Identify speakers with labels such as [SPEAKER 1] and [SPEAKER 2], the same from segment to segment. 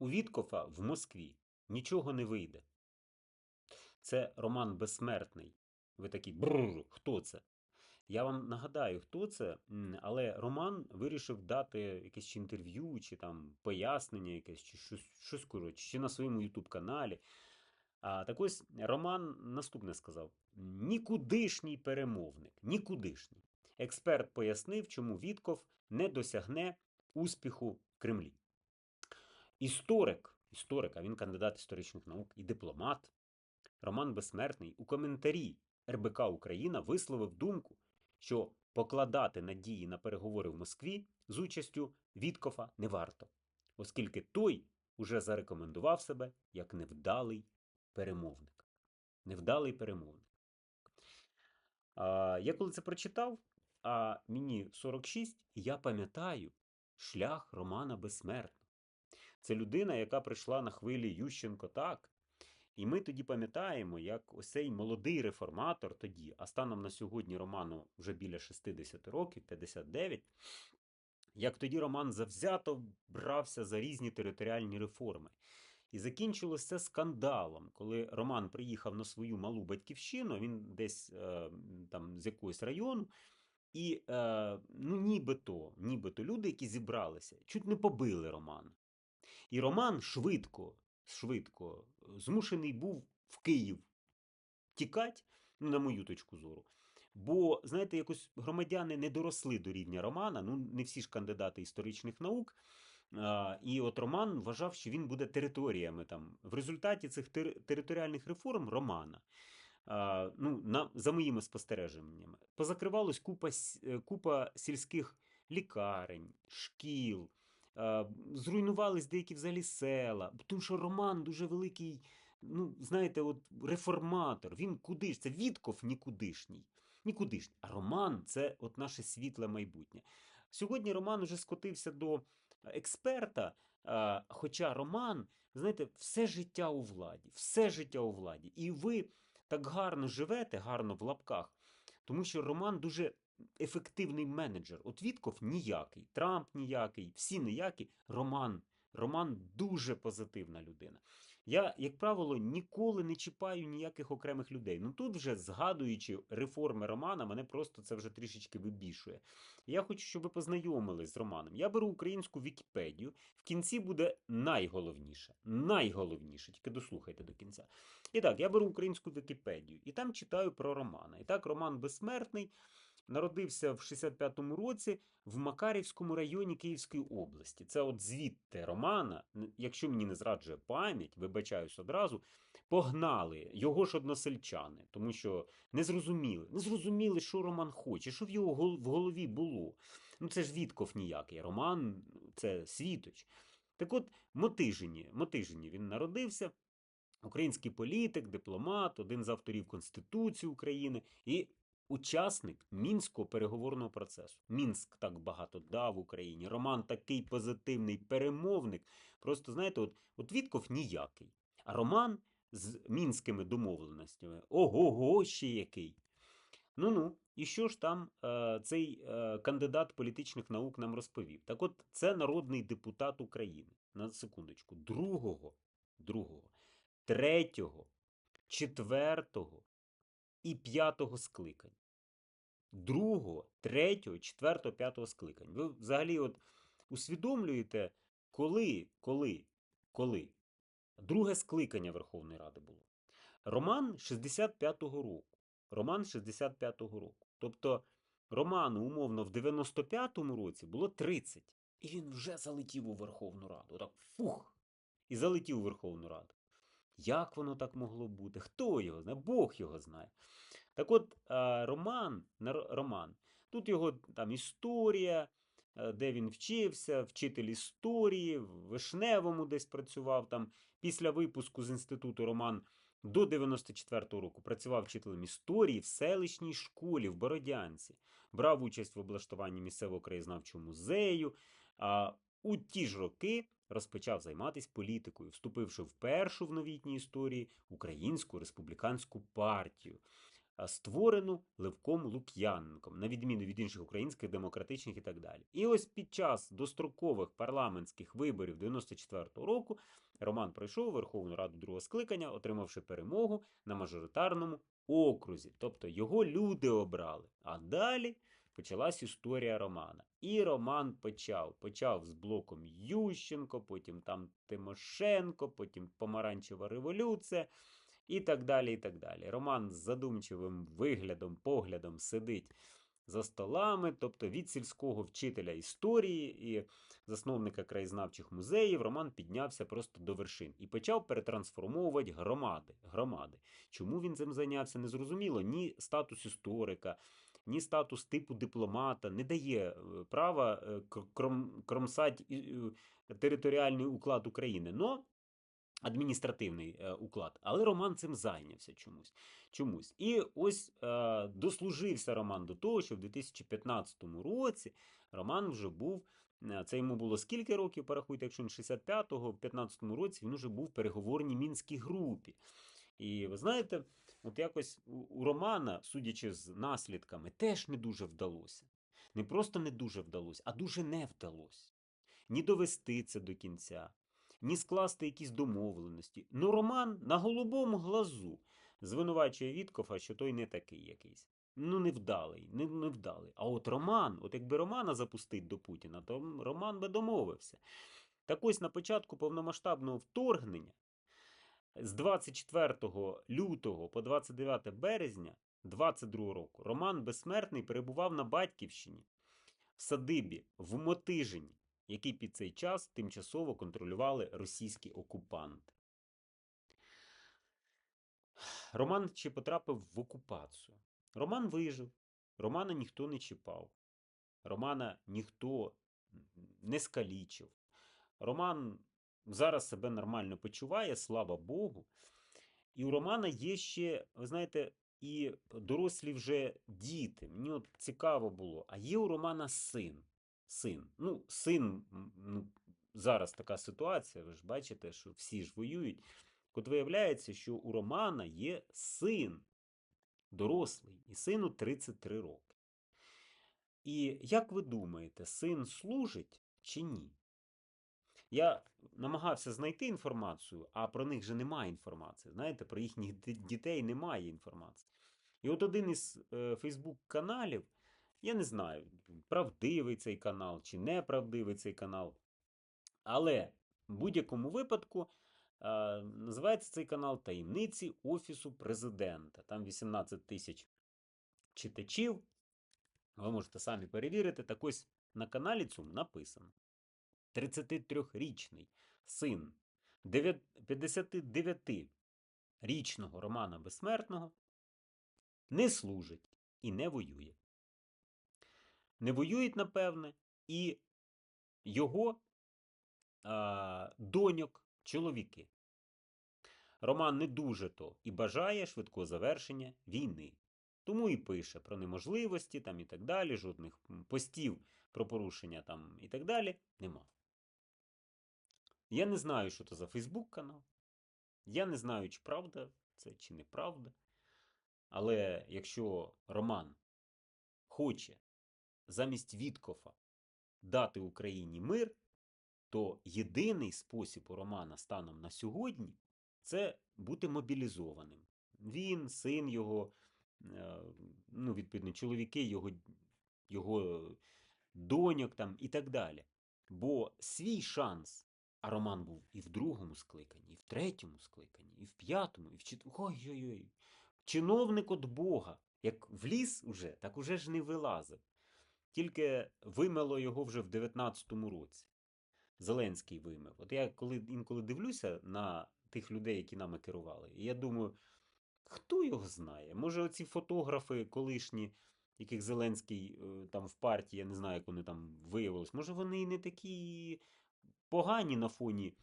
[SPEAKER 1] У Віткофа в Москві нічого не вийде. Це роман Безсмертний. Ви такі бррр, хто це? Я вам нагадаю, хто це, але Роман вирішив дати якесь інтерв'ю, чи там пояснення якесь, чи щось, щось коротше, чи на своєму Ютуб каналі. А так ось Роман наступне сказав: нікудишній перемовник, нікудишній. Експерт пояснив, чому Вітков не досягне успіху в Кремлі. Історик, історик, а він кандидат історичних наук і дипломат, Роман Безсмертний у коментарі РБК Україна висловив думку, що покладати надії на переговори в Москві з участю Віткофа не варто, оскільки той уже зарекомендував себе як невдалий перемовник. Невдалий перемовник. А, я коли це прочитав, а мені 46, і я пам'ятаю шлях Романа Безсмертного. Це людина, яка прийшла на хвилі Ющенко так. І ми тоді пам'ятаємо, як ось цей молодий реформатор тоді, а станом на сьогодні Роману вже біля 60 років, 59, як тоді Роман завзято брався за різні територіальні реформи. І закінчилось це скандалом, коли Роман приїхав на свою малу батьківщину, він десь е, там з якогось району, і е, ну, нібито, нібито люди, які зібралися, чуть не побили Романа. І Роман швидко, швидко змушений був в Київ тікати, ну, на мою точку зору. Бо, знаєте, якось громадяни не доросли до рівня Романа, ну не всі ж кандидати історичних наук. А, І от Роман вважав, що він буде територіями там. В результаті цих тер- територіальних реформ Романа, а, ну, на, за моїми спостереженнями, позакривалось купа, е, купа сільських лікарень, шкіл, зруйнувались деякі взагалі села. Тому що Роман дуже великий, ну, знаєте, от реформатор. Він куди ж? Це Вітков нікудишній. Нікудишній. А Роман це от наше світле майбутнє. Сьогодні Роман уже скотився до експерта, хоча Роман, знаєте, все життя у владі, все життя у владі. І ви так гарно живете, гарно в лапках, тому що Роман дуже ефективний менеджер. От Вітков ніякий, Трамп ніякий, всі ніякі. Роман. Роман дуже позитивна людина. Я, як правило, ніколи не чіпаю ніяких окремих людей. Ну тут вже згадуючи реформи Романа, мене просто це вже трішечки вибішує. Я хочу, щоб ви познайомились з Романом. Я беру українську Вікіпедію. В кінці буде найголовніше. Найголовніше, тільки дослухайте до кінця. І так, я беру українську Вікіпедію і там читаю про Романа. І так, Роман Безсмертний народився в 65-му році в Макарівському районі Київської області. Це от звідти Романа, якщо мені не зраджує пам'ять, вибачаюсь одразу, погнали його ж односельчани, тому що не зрозуміли, не зрозуміли, що Роман хоче, що в його в голові було. Ну це ж Вітков ніякий. Роман це світоч. Так от, Мотижині, Мотижині він народився. Український політик, дипломат, один з авторів Конституції України і учасник мінського переговорного процесу. Мінськ так багато дав Україні. Роман такий позитивний перемовник. Просто знаєте, от, от Вітков ніякий. А Роман з мінськими домовленостями. Ого-го, ще який. Ну ну, і що ж там е, цей е, кандидат політичних наук нам розповів? Так от, це народний депутат України. На секундочку, другого, другого, третього, четвертого і п'ятого скликань. Другого, третього, четвертого, п'ятого скликань. Ви взагалі от усвідомлюєте, коли, коли, коли друге скликання Верховної Ради було. Роман 65-го року. Роман 65-го року. Тобто Роману, умовно, в 95-му році було 30. І він вже залетів у Верховну Раду. Отак фух! І залетів у Верховну Раду. Як воно так могло бути? Хто його знає? Бог його знає. Так от, Роман, Роман, тут його там історія, е, де він вчився, вчитель історії, в Вишневому десь працював там. Після випуску з інституту Роман до 94-го року працював вчителем історії в селищній школі в Бородянці, брав участь в облаштуванні місцевого краєзнавчого музею. А у ті ж роки розпочав займатися політикою, вступивши в першу в новітній історії українську республіканську партію. створену Левком Лук'яненком, на відміну від інших українських демократичних і так далі. І ось під час дострокових парламентських виборів 94-го року Роман пройшов Верховну Раду другого скликання, отримавши перемогу на мажоритарному окрузі. Тобто його люди обрали. А далі почалась історія Романа. І Роман почав. Почав з блоком Ющенко, потім там Тимошенко, потім Помаранчева революція. І так далі, і так далі. Роман з задумчивим виглядом, поглядом сидить за столами, тобто від сільського вчителя історії і засновника краєзнавчих музеїв, Роман піднявся просто до вершин і почав перетрансформовувати громади. громади. Чому він цим зайнявся, незрозуміло. Ні статус історика, ні статус типу дипломата не дає е, права е, кром, кромсати е, територіальний уклад України. Но адміністративний уклад, але Роман цим зайнявся чомусь. чомусь. І ось е, дослужився Роман до того, що в 2015 році Роман вже був. Це йому було скільки років, порахуйте, якщо він 65-го, в 15-му році він уже був в переговорній мінській групі. І ви знаєте, от якось у, Романа, судячи з наслідками, теж не дуже вдалося. Не просто не дуже вдалося, а дуже не вдалося. Ні довести це до кінця, ні скласти якісь домовленості. Ну, Роман на голубому глазу звинувачує Віткофа, що той не такий якийсь. Ну, невдалий, не, невдалий. А от Роман, от якби Романа запустить до Путіна, то Роман би домовився. Так ось на початку повномасштабного вторгнення з 24 лютого по 29 березня 22 року Роман Безсмертний перебував на Батьківщині в садибі в Мотижині, який під цей час тимчасово контролювали російські окупанти. Роман ще потрапив в окупацію. Роман вижив, Романа ніхто не чіпав, Романа ніхто не скалічив. Роман зараз себе нормально почуває, слава Богу. І у Романа є ще, ви знаєте, і дорослі вже діти. Мені от цікаво було. А є у Романа син. Син. Ну, син, ну, зараз така ситуація, ви ж бачите, що всі ж воюють. От виявляється, що у Романа є син дорослий, і сину 33 роки. І як ви думаєте, син служить чи ні? Я намагався знайти інформацію, а про них же немає інформації. Знаєте, про їхніх дітей немає інформації. І от один із е, Фейсбук-каналів, я не знаю, правдивий цей канал чи неправдивий цей канал. Але в будь-якому випадку е, називається цей канал Таємниці Офісу президента. Там 18 тисяч читачів. Ви можете самі перевірити. Так ось на каналі цьому написано. 33-річний син 59-річного Романа Безсмертного не служить і не воює. Не воюють, напевне, і його а, доньок, чоловіки. Роман не дуже то і бажає швидкого завершення війни. Тому і пише про неможливості там і так далі, жодних постів про порушення там і так далі нема. Я не знаю, що це за Фейсбук канал. Я не знаю, чи правда це, чи неправда. Але якщо Роман хоче замість Віткофа дати Україні мир, то єдиний спосіб у Романа станом на сьогодні це бути мобілізованим. Він, син його, е, ну, відповідно, чоловіки, його, його доньок там і так далі. Бо свій шанс, а Роман був і в другому скликанні, і в третьому скликанні, і в п'ятому, і в четвертому. Ой-ой-ой. Чиновник от Бога, як вліз уже, так уже ж не вилазив. Тільки вимело його вже в 19-му році. Зеленський вимив. От я коли інколи дивлюся на тих людей, які нами керували, і я думаю, хто його знає? Може, оці фотографи колишні, яких Зеленський е, там в партії, я не знаю, як вони там виявились, може, вони і не такі погані на фоні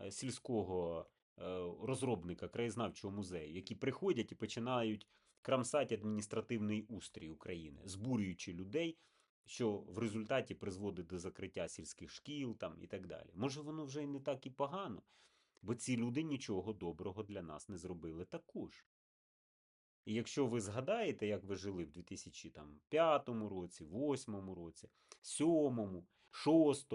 [SPEAKER 1] е, сільського е, розробника краєзнавчого музею, які приходять і починають крамсати адміністративний устрій України, збурюючи людей, що в результаті призводить до закриття сільських шкіл там і так далі. Може, воно вже і не так і погано, бо ці люди нічого доброго для нас не зробили також. І якщо ви згадаєте, як ви жили в 2005 році, 2008 році, 2007, 2006,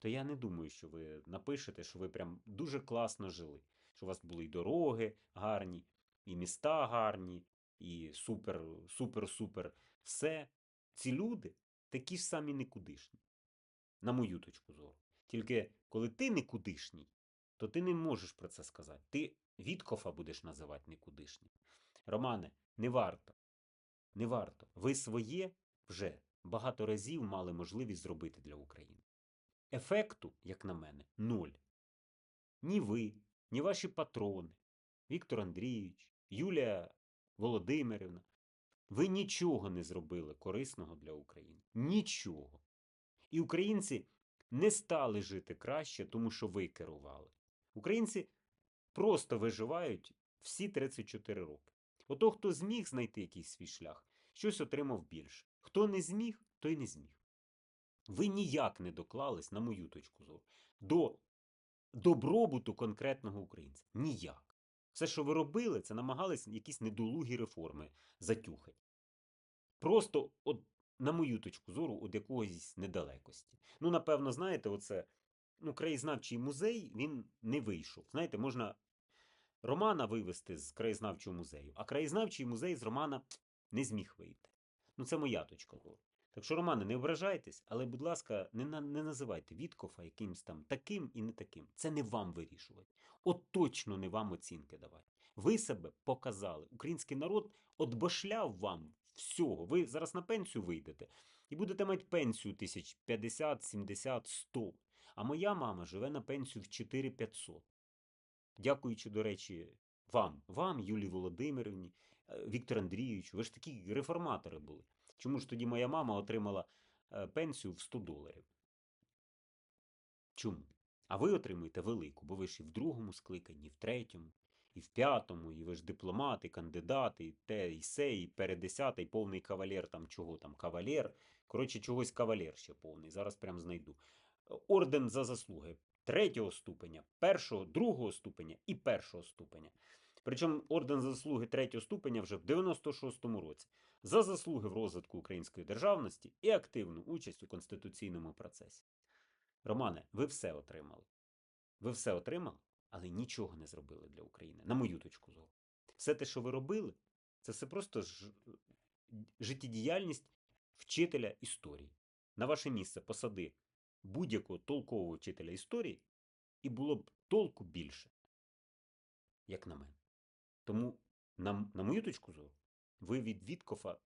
[SPEAKER 1] то я не думаю, що ви напишете, що ви прям дуже класно жили. Що у вас були і дороги гарні, і міста гарні, і супер, супер, супер. Все. Ці люди такі ж самі никудишні, на мою точку зору. Тільки коли ти никудишній, то ти не можеш про це сказати. Ти Віткофа будеш називати никудишнім. Романе, не варто. Не варто. Ви своє вже багато разів мали можливість зробити для України. Ефекту, як на мене, нуль. Ні ви, ні ваші патрони, Віктор Андрійович, Юлія Володимирівна. Ви нічого не зробили корисного для України. Нічого. І українці не стали жити краще, тому що ви керували. Українці просто виживають всі 34 роки. Ото, хто зміг знайти якийсь свій шлях, щось отримав більше. Хто не зміг, той не зміг. Ви ніяк не доклались, на мою точку зору, до добробуту конкретного українця. Ніяк. Все, що ви робили, це намагались якісь недолугі реформи затюхати. Просто, от, на мою точку зору, від якоїсь недалекості. Ну, напевно, знаєте, оце ну, краєзнавчий музей він не вийшов. Знаєте, можна Романа вивезти з краєзнавчого музею, а краєзнавчий музей з Романа не зміг вийти. Ну, це моя точка зору. Так що, Романе, не ображайтесь, але, будь ласка, не, на- не називайте Віткофа якимсь там таким і не таким. Це не вам вирішувати. От точно не вам оцінки давати. Ви себе показали. Український народ отбашляв вам всього. Ви зараз на пенсію вийдете і будете мати пенсію тисяч 50, 70, 100. А моя мама живе на пенсію в 4500. Дякуючи, до речі, вам, вам, Юлії Володимирівні, е, Віктор Андрійовичу, ви ж такі реформатори були. Чому ж тоді моя мама отримала е, пенсію в 100 доларів? Чому? А ви отримуєте велику, бо ви ж і в другому скликанні, і в третьому, і в п'ятому, і ви ж дипломат, і кандидат, і те, і се, і передесятий, повний кавалер, там чого там, кавалер. Коротше, чогось кавалер ще повний. Зараз прям знайду. Орден за заслуги третього ступеня, першого, другого ступеня і першого ступеня. Причому орден заслуги третього ступеня вже в 96-му році за заслуги в розвитку української державності і активну участь у конституційному процесі. Романе, ви все отримали. Ви все отримали, але нічого не зробили для України, на мою точку зору. Все те, що ви робили, це все просто ж... життєдіяльність вчителя історії. На ваше місце посади будь-якого толкового вчителя історії, і було б толку більше, як на мене. Тому, на, на мою точку зору, ви від Віткофа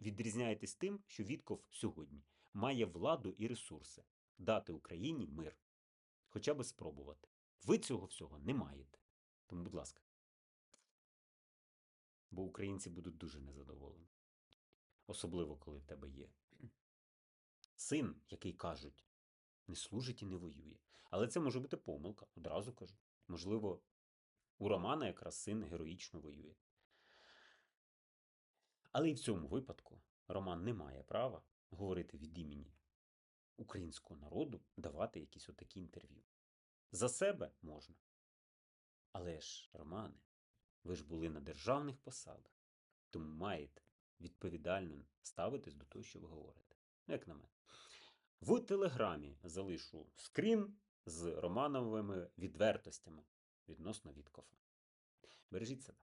[SPEAKER 1] відрізняєтесь тим, що Вітков сьогодні має владу і ресурси дати Україні мир, хоча би спробувати. Ви цього всього не маєте. Тому, будь ласка. Бо українці будуть дуже незадоволені. Особливо, коли в тебе є син, який кажуть, не служить і не воює. Але це може бути помилка, одразу кажу. Можливо, у Романа якраз син героїчно воює. Але і в цьому випадку Роман не має права говорити від імені українського народу, давати якісь отакі інтерв'ю. За себе можна. Але ж, Романе, ви ж були на державних посадах, тому маєте відповідально ставитись до того, що ви говорите. Ну, Як на мене. В телеграмі залишу скрін з Романовими відвертостями відносно Віткофа. Бережіть себе.